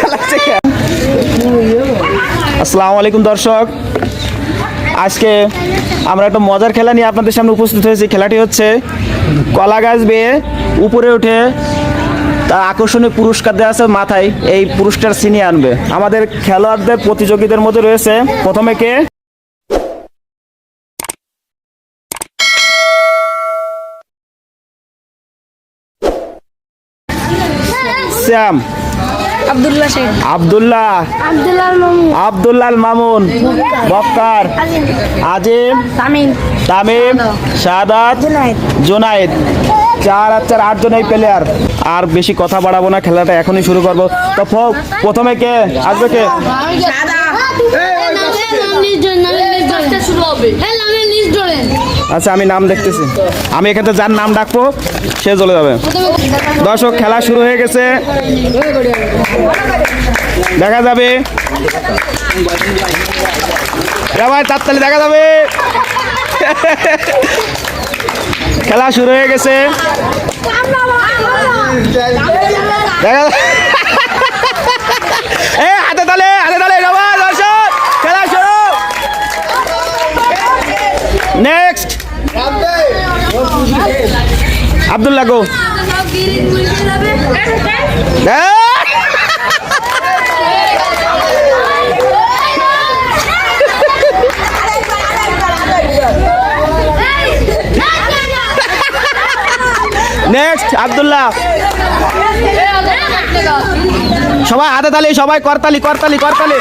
চালাচ্ছে কেন? আসসালামু আলাইকুম দর্শক। আজকে আমরা একটা মজার খেলা নিয়ে আপনাদের সামনে উপস্থিত হয়েছি। খেলাটি হচ্ছে কলা গাছ বেয়ে উপরে উঠে তার আকর্ষণীয় পুরস্কার দেওয়া আছে মাথায়। এই পুরস্কার ছিনিয়ে আনবে। আমাদের খেলোয়াড়দের প্রতিযোগীদের মধ্যে রয়েছে প্রথমে কে? শ্যাম। আব্দুল্লাহ শেখ। আবদুল্লাহ। আব্দুল্লাহ মামুন। বক্কার আজিম। তামিম। তামিম। শাহাদাত। জুনায়েদ জোনায়েদ চার আর চার আটজন এই প্লেয়ার আর বেশি কথা বাড়াবো না খেলাটা এখনই শুরু করব। তো প্রথমে কে? আসবে কে? শুরু হবে। আচ্ছা আমি নাম দেখতেছি। আমি এখানে যার নাম ডাকবো, সে চলে যাবে। দর্শক, খেলা শুরু হয়ে গেছে। দেখা যাবে। ভাই, তাড়াতাড়ি দেখা যাবে। খেলা শুরু হয়ে গেছে। দেখা যা- এ হাতে তালে হাতে তালে সবাই দর্শক খেলা শুরু next Abdullah go. Next Abdullah. সবাই হাতে তালি সবাই করতালি করতালি করতালি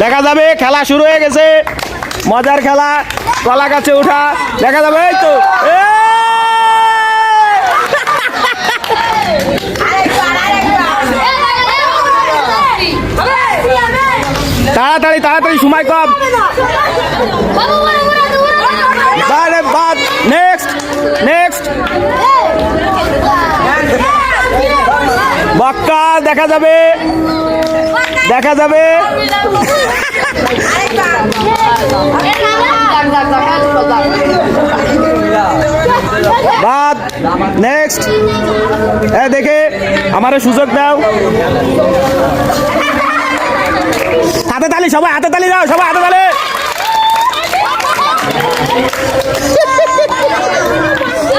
দেখা যাবে খেলা শুরু হয়ে গেছে মজার খেলা কলা গাছে ওঠা দেখা যাবে এই তো তাড়াতাড়ি তাড়াতাড়ি সময় কম দেখা যাবে। দেখা যাবে। বাদ নেক্সট এ, দেখে আমারে সুযোগ দাও। হাতে তালি, সবাই হাতে তালি দাও, সবাই হাতে তালি।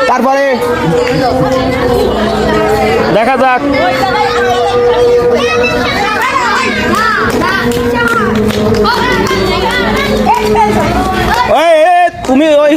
তারপরে দেখা যাক। তুমি ওই